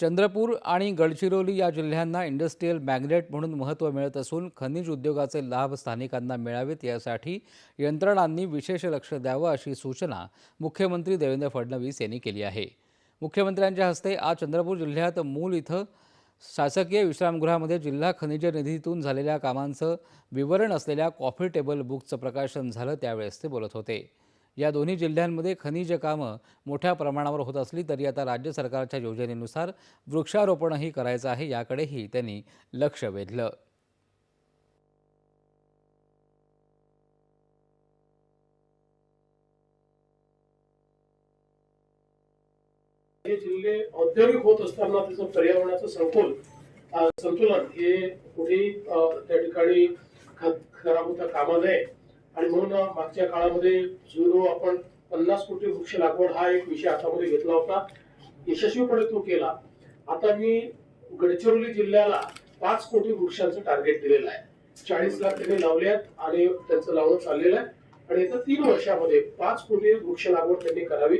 चंद्रपूर आणि गडचिरोली या जिल्ह्यांना इंडस्ट्रीयल मॅग्नेट म्हणून महत्त्व मिळत असून खनिज उद्योगाचे लाभ स्थानिकांना मिळावेत यासाठी यंत्रणांनी विशेष लक्ष द्यावं अशी सूचना मुख्यमंत्री देवेंद्र फडणवीस यांनी केली आहे. मुख्यमंत्र्यांच्या हस्ते आज चंद्रपूर जिल्ह्यात मूल इथं शासकीय विश्रामगृहामध्ये जिल्हा खनिज निधीतून झालेल्या कामांचं विवरण असलेल्या कॉफी टेबल बुकचं प्रकाशन झालं त्यावेळेस ते बोलत होते. या दोन्ही जिल्ह्यांमध्ये खनिज कामं मोठ्या प्रमाणावर होत असली तरी आता राज्य सरकारच्या योजनेनुसार वृक्षारोपणही करायचं आहे याकडेही त्यांनी लक्ष वेधलं. हे जिल्हे औद्योगिक होत असताना त्याचं पर्यावरणाचं संकुल संतुलन हे कुठेही त्या ठिकाणी खराब होता कामा नये. आणि म्हणून मागच्या काळामध्ये झिरो आपण पन्नास कोटी वृक्ष लागवड हा एक विषय हातामध्ये घेतला होता. यशस्वीपणे तो केला. आता मी गडचिरोली जिल्ह्याला पाच कोटी वृक्षांचं टार्गेट दिलेलं आहे. चाळीस लाख त्यांनी लावले आहेत आणि त्यांचं लावणं चाललेलं आहे. आणि येत्या तीन वर्षामध्ये पाच कोटी वृक्ष लागवड त्यांनी करावी.